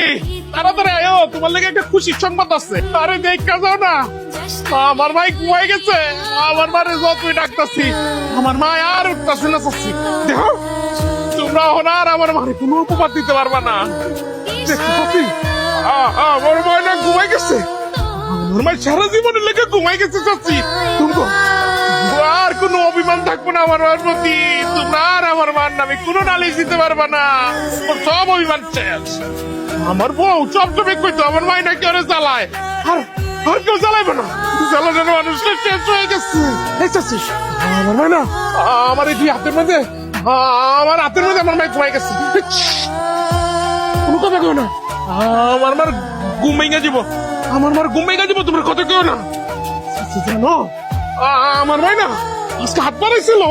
এই তাড়াতাড়ি আয়ো তোমার লেগে একটা সংবাদ আছে। আরে যাও না। আমার ভাই গেছে। আমার ডাকতাছি, আমার মা আর উঠতাছে না দেখো, তোমরা আমার মারে কোনো উপকার দিতে পারবা না। আমার মা না ঘুমাই গেছে। আমার মা সারা জীবনের লেগে ঘুমাই গেছে তুমি আর কোনো অভিমান থাকব না আমার মার প্রতি। তোমরা আমার মার নামে কোনো নালিশ দিতে না। সব আমার বউ চপচপে কইতো, আমার মাই নাকি ওরে আর আর কেউ জ্বালাইবে না। মানুষটা শেষ হয়ে গেছে। আমার মাই আমার এই হাতের মধ্যে, আমার হাতের মধ্যে আমার মাই ঘুমাই গেছে। কোনো কথা কেউ না। আমার মার ঘুম ভেঙে যাব আমার মার ঘুম ভেঙে যাব তোমরা কথা কেউ না। জানো? আমার ভাই না হাত বাড়াইছিল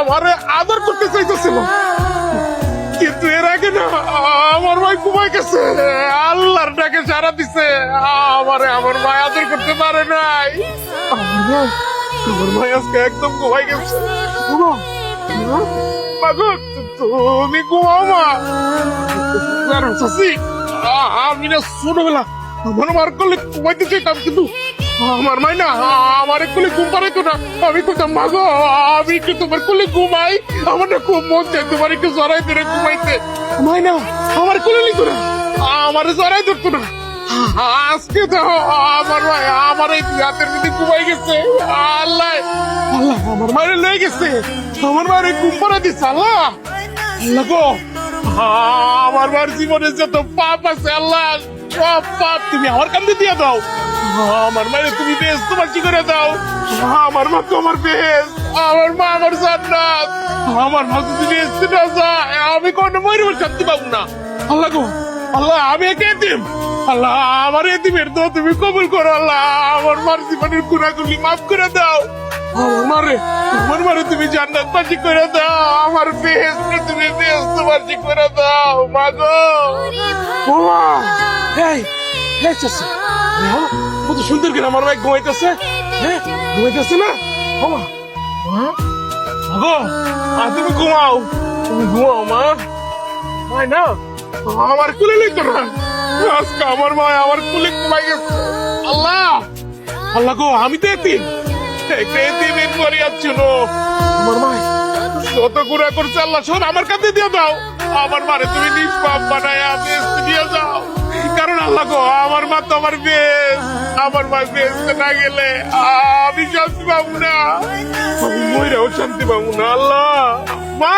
আমার আদর করতে চাইতেছিল। কিন্তু এর আগে না, আমার ভাই ঘুমাই গেছে। আল্লাহর ডাকে সারা দিছে, আমারে আমার ভাই আদর করতে পারে নাই। আমার ভাই আজকে একদম ঘুমাই গেছে? তুমি ঘুমাও মা। আমি না ছোটবেলা আমার মার করলে ঘুমাইতে চাইতাম, কিন্তু আমার মাই না, আমার কোলে ঘুম পাড়াইতো না। আমি কোথাও মাগো আমি একটু তোমার কোলে ঘুমাই। আমার না খুব মন চাই তোমার একটু জড়াই ধরে ঘুমাইতে। মাই না, আমার কোলে নিত না, আমার জড়াই ধরতো না। আজকে তো আমার ভাই আমার এই হাতের মধ্যে ঘুমাই গেছে। আল্লাহ আল্লাহ, আমার মায়ের লয়ে গেছে। আমার মায়ের ঘুম পাড়া দিচ্ছে আল্লাহ। গো, আমার মার জীবনে যত পাপ আছে, আল্লাহ। সব পাপ তুমি আমার কান্দে দিয়ে দাও। আমার মায়ের তুমি বেশ তোমার কি করে দাও। আমার মা তো আমার বেশ। আমার মা আমার জান্নাত। আমার মা যদি বেসতে না যায় আমি কোনো ময়ূর শান্তি পাবো না। আল্লাহ গো আল্লাহ আমি একে এতিম। আল্লাহ আমার এতিমের তো তুমি কবুল করো আল্লাহ। আমার মার জীবনের গুণাগুলি মাফ করে দাও। আমার মারে আমার মারে তুমি জান্নাত বাজি করে দাও। আমার বেশ তুমি বেশ বাজি করে দাও। মাগো বাবা। এই এই চাচা। হ্যাঁ কত সুন্দর করে আমার ভাই ঘুমাইতেছে। হ্যাঁ ঘুমাইতেছে না? বাবা। মা মাগো আর তুমি ঘুমাও। তুমি ঘুমাও, মা। মাই না, আমার কুলে লইতো না। আজকে আমার মা আমার কুলে ঘুমাই গেছে আল্লাহ! আল্লাহ গো, আমি তো এতিম। এতিমের পরে ছিল। আমার মা যত গুণা করছে আল্লাহ, সব আমার কাছে দিয়ে দাও। আমার মারে তুমি নিষ্পাপ বানায় বেশ নিয়ে যাও। কারণ আল্লাহ গো, আমার মা তোমার বেশ, আমার মা বেশ না গেলে আমি শান্তি পাবো না। আমি শান্তি পাবো না, আল্লাহ। মা!